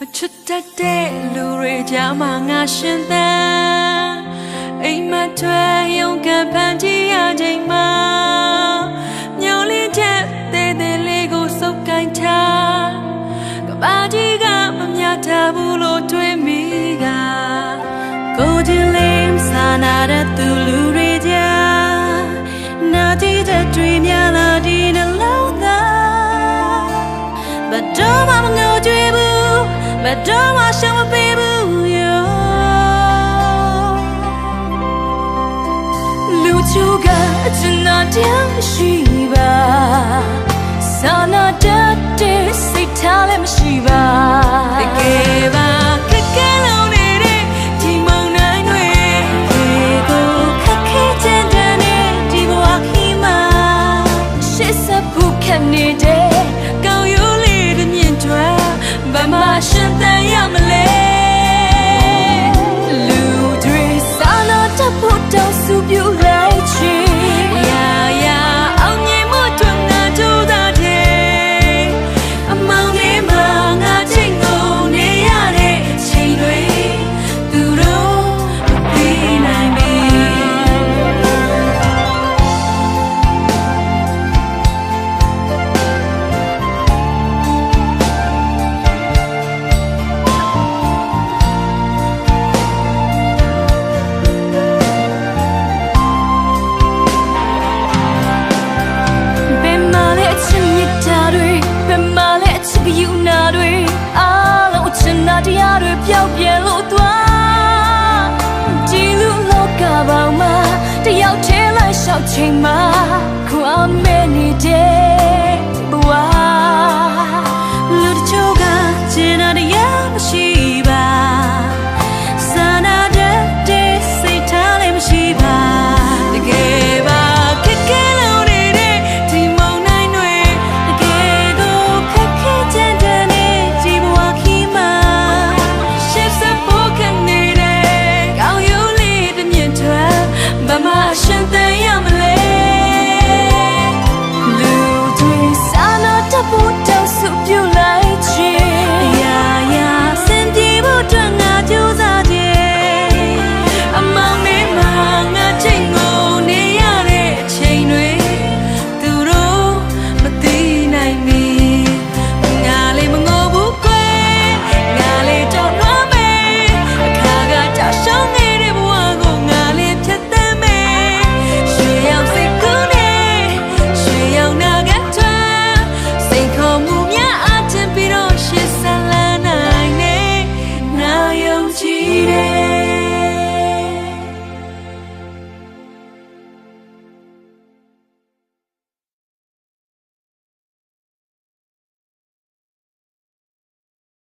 မချစ်တတ်တဲ့လူတွေကြားမှာငါရှင်သန်အိမ်မထွက်ရုံကပန်းကြည့်ရချိန်မှာညောင်လေးချက်သေးသေးလေးကိုစုပ်ကိုင်းထားကဘာကြီးကမမြတ်တာဘူးလို့တွေးမိကကိုကြီးလေးစာနာတဲ့သူလူတွေကြားနာကြည့်တဲ့တွေ့များ But don't wash my baby yo လူချိုကအချင်နာတရားမရှိ ချိန်မှာခွာမဲ့နေတယ်